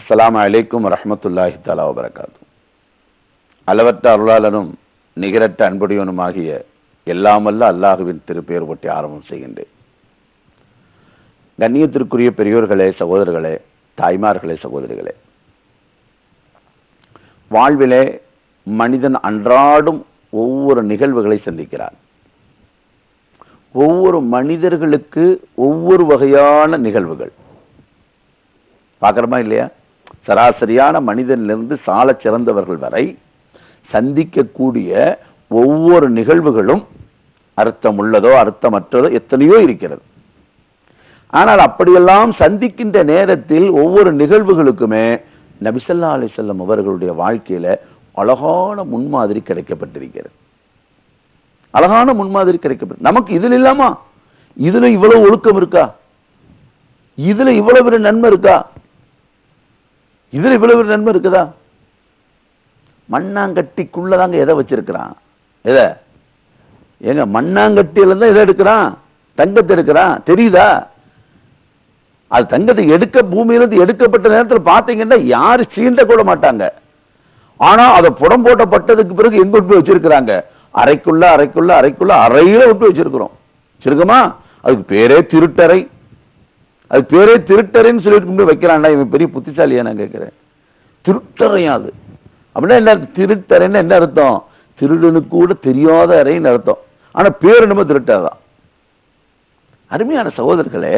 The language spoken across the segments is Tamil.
அஸ்லாம் அலைக்கும் ரஹமத்துல்லாஹி தாலா வபரகாத்து அளவற்ற அருளாளனும் நிகரற்ற அன்புடையவனுமாகிய எல்லாமல்ல அல்லாஹுவின் திருப்பெயர் பற்றி ஆரம்பம் செய்கின்றேன். கண்ணியத்திற்குரிய பெரியோர்களே சகோதரர்களே தாய்மார்களே சகோதரிகளே. வாழ்விலே மனிதன் அன்றாடும் ஒவ்வொரு நிகழ்வுகளை சந்திக்கிறான். ஒவ்வொரு மனிதர்களுக்கு ஒவ்வொரு வகையான நிகழ்வுகள். பார்க்குறோமா இல்லையா? சராசரியான மனிதனிலிருந்து சாலச் சிறந்தவர்கள் வரை சந்திக்கக்கூடிய ஒவ்வொரு நிகழ்வுகளும் அர்த்தம் உள்ளதோ அர்த்தமற்றதோ எத்தனையோ இருக்கிறது. ஆனால் அப்படியெல்லாம் சந்திக்கின்ற நேரத்தில் ஒவ்வொரு நிகழ்வுகளுக்குமே நபிசல்லா அலிசல்லம் அவர்களுடைய வாழ்க்கையில அழகான முன்மாதிரி கிடைக்கப்பட்டிருக்கிறது. அழகான முன்மாதிரி கிடைக்கப்பட்டு நமக்கு இதுல இல்லாமா? இதுல இவ்வளவு ஒழுக்கம் இருக்கா? இதுல இவ்வளவு நன்மை இருக்கா? இதுல இவ்வளவு நன்மை இருக்குதா? மண்ணாங்கட்டிக்குள்ளதாங்க எதை வச்சிருக்கிறான்? எதை? ஏங்க மண்ணாங்கட்டியில தான் எதை எடுக்கிறான்? தங்கத்தை எடுக்கிறான்? தெரியுதா? அது தங்கத்தை எடுக்க பூமியிலிருந்து எடுக்கப்பட்ட நேரத்தில் பார்த்தீங்கன்னா யார் சீண்ட கூட மாட்டாங்க. ஆனா அதை புடம் போட்டப்பட்டதுக்கு பிறகு எங்க விட்டு போய் வச்சிருக்கிறாங்க? அறைக்குள்ள அறைக்குள்ள அறைக்குள்ள அறையில விட்டு வச்சிருக்கிறோம். வச்சிருக்கோமா? அதுக்கு பேரே திருட்டறை. அது பேரே திருட்டறைன்னு சொல்லிட்டு போய் வைக்கிறான்டா இவன் பெரிய புத்திசாலியா நான் கேட்கிறேன். திருட்டறையா அது. அப்படின்னா என்ன திருட்டறைன்னு என்ன அர்த்தம்? திருடனுக்கு கூட தெரியாத அறைன்னு அர்த்தம். ஆனா பேர் என்னமோ திருட்டாதான். அருமையான சகோதரர்களே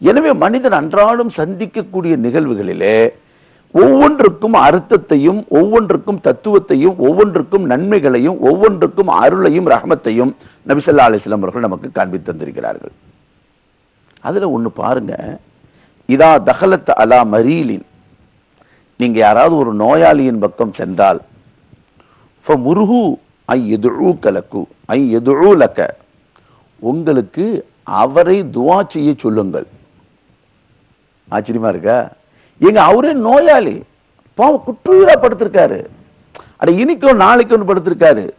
எனவே மனிதன் அன்றாடம் சந்திக்கக்கூடிய நிகழ்வுகளிலே ஒவ்வொன்றுக்கும் அர்த்தத்தையும் ஒவ்வொன்றுக்கும் தத்துவத்தையும் ஒவ்வொன்றுக்கும் நன்மைகளையும் ஒவ்வொன்றுக்கும் அருளையும் ரஹமத்தையும் நபிசல்லா அலிஸ்லாம் அவர்கள் நமக்கு காண்பித்து தந்திருக்கிறார்கள். அதுல ஒண்ணு பாருங்க. இதா தகலத் அலா மரீலின். நீங்க யாராவது ஒரு நோயாளியின் பக்கம் சென்றால் முருகு ஐ எதுழு கலக்கு ஐ எதுழு லக்க. உங்களுக்கு அவரை துவா செய்ய சொல்லுங்கள். ஆச்சரியமா இருக்கா? எங்க அவரே நோயாளி. பாவம் குற்றுயிரா படுத்திருக்காரு அட இன்னைக்கும் நாளைக்கும் படுத்திருக்காரு.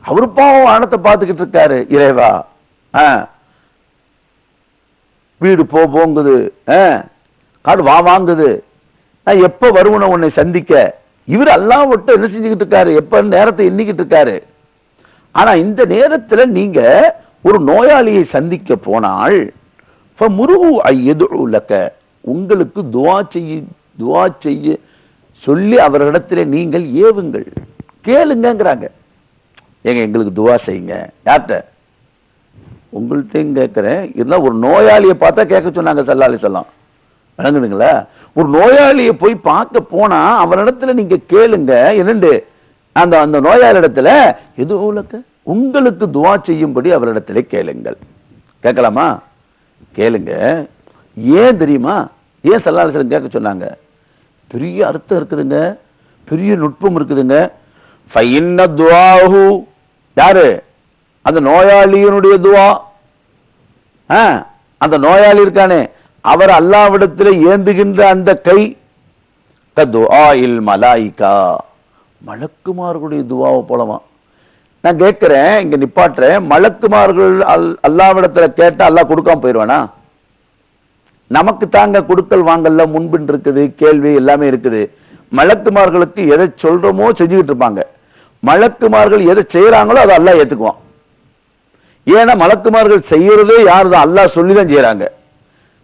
அவரு பாவம் வானத்தை பார்த்துக்கிட்டு இருக்காரு இறைவா. ஆ. வீடு போ போங்குது. காடு வா வாங்குது. நான் எப்ப வருவன உன்னை சந்திக்க? இவர் எல்லாம் விட்டு என்ன செஞ்சுக்கிட்டு இருக்காரு? எப்ப நேரத்தை எண்ணிக்கிட்டு இருக்காரு? ஆனா இந்த நேரத்துல நீங்க ஒரு நோயாளியை சந்திக்க போனால் முருகு எதுலக்க உங்களுக்கு துவா செய்ய துவா செய்ய சொல்லி அவரிடத்துல நீங்கள் ஏவுங்கள். கேளுங்கிறாங்க ஏங்க எங்களுக்கு துவா செய்யுங்க. யார்கிட்ட? உங்கள்கிட்டையும் கேட்குறேன். இருந்தால் ஒரு நோயாளியை பார்த்தா கேட்க சொன்னாங்க சல்லாலி சொல்லாம் விளங்குதுங்களா? ஒரு நோயாளியை போய் பார்க்க போனா அவரிடத்துல நீங்க கேளுங்க. இரண்டு அந்த அந்த நோயாளி இடத்துல எது உலக? உங்களுக்கு துவா செய்யும்படி அவரிடத்துல கேளுங்கள். கேட்கலாமா? கேளுங்க. ஏன் தெரியுமா? ஏன் சல்லாலிசலம் கேட்க சொன்னாங்க? பெரிய அர்த்தம் இருக்குதுங்க. பெரிய நுட்பம் இருக்குதுங்க. துவாஹு. யாரு? அந்த நோயாளியினுடைய துவா. ஆ, அந்த நோயாளி இருக்கானே அவர் அல்லாவிடத்தில் ஏந்துகின்ற அந்த கை இல் மலாய்கா. மலக்குமார்களுடைய துவாவை போலவா. நான் கேட்கிறேன் இங்க நிப்பாட்டுறேன் மலக்குமார்கள் அல் அல்லாவிடத்துல கேட்டா அல்லா கொடுக்காம போயிடுவானா நமக்கு தாங்க கொடுக்கல் வாங்கல்ல முன்பின் இருக்குது கேள்வி எல்லாமே இருக்குது. மலக்குமார்களுக்கு எதை சொல்றோமோ செஞ்சுக்கிட்டு இருப்பாங்க. மலக்குமார்கள் எதை செய்யறாங்களோ அதை அல்லா ஏத்துக்குவான். ஏன்னா மலக்குமார்கள் செய்யறதே யார் தான்? அல்லாஹ் சொல்லி தான் செய்யறாங்க.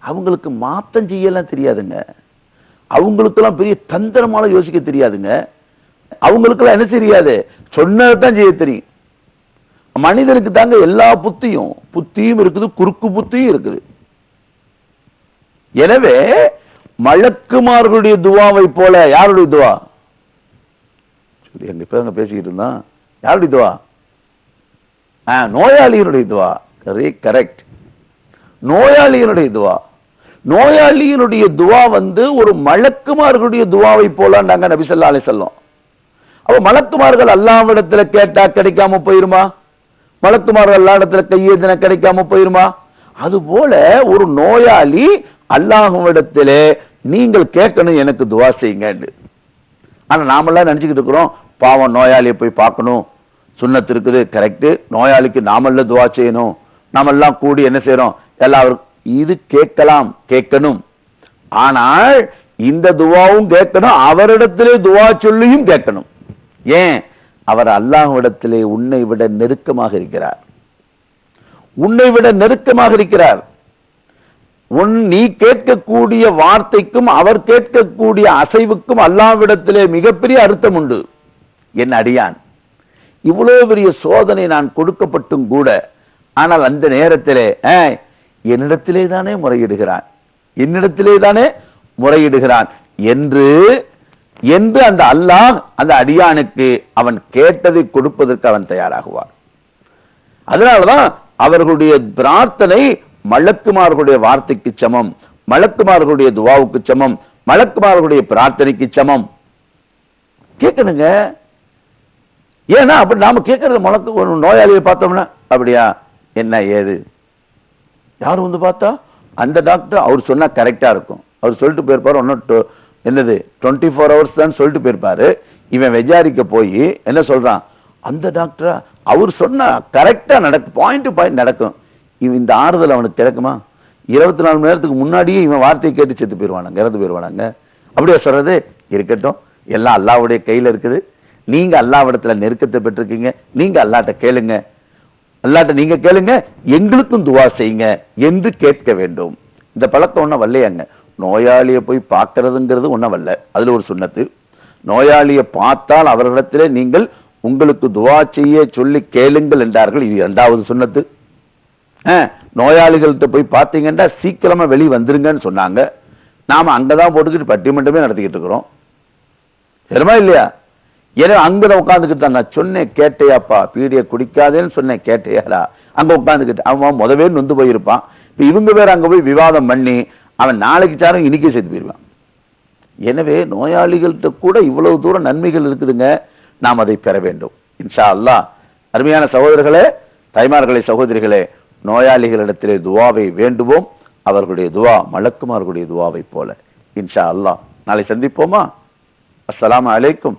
அவங்களுக்கு மாத்தம் செய்யலாம் தெரியாதுங்க. அவங்களுக்கெல்லாம் பெரிய தந்திரமான யோசிக்க தெரியாதுங்க. அவங்களுக்கெல்லாம் என்ன தெரியாது? சொன்னதான் செய்ய தெரியும். மனிதனுக்கு தாங்க எல்லா புத்தியும் புத்தியும் இருக்குது குறுக்கு புத்தியும் இருக்குது. எனவே மலக்குமார்களுடைய துவாவை போல யாருடைய துவா? எங்க இப்ப பேசிக்கிட்டு இருந்தான். யாருடைய துவா? நோயாளியினுடைய துவா. கரெக்ட் நோயாளியினுடைய துவா. நோயாளியினுடைய துவா வந்து ஒரு மலக்குமார்களுடைய துவாவை போலாண்டாங்க நபி ஸல்லல்லாஹு சொல்லும் அப்போ மலக்குமார்கள் அல்லாவிடத்துல கேட்டா கிடைக்காம போயிருமா? மலக்குமார்கள் அல்லா இடத்துல கையேந்தின கிடைக்காம போயிருமா? அது போல ஒரு நோயாளி அல்லாஹுவிடத்திலே நீங்கள் கேட்கணும் எனக்கு துவா செய்யுங்க ஆனா நாமெல்லாம் நினைச்சுக்கிட்டு இருக்கிறோம் பாவம் நோயாளியை போய் பார்க்கணும் சுண்ணத்து இருக்குது கரெக்ட் நோயாளிக்கு நாமல்ல துவா செய்யணும். நாமெல்லாம் கூடி என்ன செய்யறோம்? எல்லாரும் இது கேட்கலாம் கேட்கணும். ஆனால் இந்த துவாவும் கேட்கணும் அவரிடத்திலே துவா சொல்லியும் கேட்கணும். ஏன்? அவர் அல்லாஹ்விடத்திலே உன்னை விட நெருக்கமாக இருக்கிறார். உன்னை விட நெருக்கமாக இருக்கிறார். உன் நீ கேட்கக்கூடிய வார்த்தைக்கும் அவர் கேட்கக்கூடிய அசைவுக்கும் அல்லாவிடத்திலே மிகப்பெரிய அர்த்தம் உண்டு. என் அடியான். இவ்வளவு பெரிய சோதனை நான் கொடுக்கப்பட்டும் கூட ஆனால் அந்த நேரத்திலே என்னிடத்திலே தானே முறையிடுகிறான். என்னிடத்திலே தானே முறையிடுகிறான் என்று என்று அந்த அல்லாஹ் அந்த அடியானுக்கு அவன் கேட்டதை கொடுப்பதற்கு அவன் தயாராகுவான். அதனாலதான் அவர்களுடைய பிரார்த்தனை மலக்குமார்களுடைய வார்த்தைக்கு சமம் மலக்குமார்களுடைய துவாவுக்கு சமம் மலக்குமார்களுடைய பிரார்த்தனைக்கு சமம். கேட்கணுங்க. ஏன்னா அப்படி நாம கேட்கறது மலக்கு ஒரு நோயாளியை பார்த்தோம்னா அப்படியா? என்ன ஏது? யார் வந்து பார்த்தா? அந்த டாக்டர் அவர் சொன்னா கரெக்டா இருக்கும். அவர் சொல்லிட்டு போயிருப்பாரு ஒன்னும் என்னது டுவெண்ட்டி ஃபோர் ஹவர்ஸ் தான் சொல்லிட்டு போயிருப்பாரு. இவன் விசாரிக்க போய் என்ன சொல்றான்? அந்த டாக்டரா அவர் சொன்னா கரெக்டா நடக்கும் பாயிண்ட் டு பாயிண்ட் நடக்கும். இவன் இந்த ஆறுதல் அவனுக்கு கிடைக்குமா? இருபத்தி நாலு மணி நேரத்துக்கு முன்னாடியே இவன் வார்த்தையை கேட்டு செத்து போயிருவானாங்க இறந்து போயிடுவானாங்க அப்படியே சொல்றது இருக்கட்டும். எல்லாம் அல்லாவுடைய கையில இருக்குது. நீங்க அல்லாவிடத்தில் நெருக்கத்தை பெற்றிருக்கீங்க. நீங்க அல்லாட்ட கேளுங்க. அல்லாட்ட நீங்க கேளுங்க. எங்களுக்கும் துவா செய்யுங்க என்று கேட்க வேண்டும். இந்த பழக்கம் ஒன்றும் வரலையாங்க. நோயாளியை போய் பார்க்கறதுங்கிறது ஒன்றும் வரல. அதில் ஒரு சுண்ணத்து. நோயாளியை பார்த்தால் அவர்களிடத்திலே நீங்கள் உங்களுக்கு துவா செய்ய சொல்லி கேளுங்கள் என்றார்கள். இது இரண்டாவது சுண்ணத்து. ஆ, நோயாளிகள்கிட்ட போய் பார்த்தீங்கன்னா சீக்கிரமாக வெளியே வந்துருங்கன்னு சொன்னாங்க. நாம் அங்கே தான் போட்டுக்கிட்டு பட்டிமன்றமே நடத்திக்கிட்டு இருக்கிறோம். சரிமா இல்லையா? ஏன்னா அங்கே உட்காந்துக்கிட்டு நான் சொன்னேன் கேட்டையாப்பா. பீடியை குடிக்காதேன்னு சொன்னேன் கேட்டையாடா. அங்க உட்காந்துக்கிட்டு அவன் முதவே நொந்து போயிருப்பான். இப்போ இவங்க பேர் அங்க போய் விவாதம் பண்ணி அவன் நாளைக்கு சாரும் இன்னைக்கே சேர்த்து போயிடுவான் எனவே நோயாளிகள்கிட்ட கூட இவ்வளவு தூரம் நன்மைகள் இருக்குதுங்க நாம் அதை பெற வேண்டும். இன்ஷா அல்லாஹ். அருமையான சகோதரர்களே தாய்மார்களே சகோதரிகளே நோயாளிகளிடத்திலே துவாவை வேண்டுவோம். அவர்களுடைய துவா மலக்குமார்களுடைய துவாவை போல. இன்ஷா அல்லாஹ். நாளை சந்திப்போமா? அஸ்லாம் அலைக்கும்.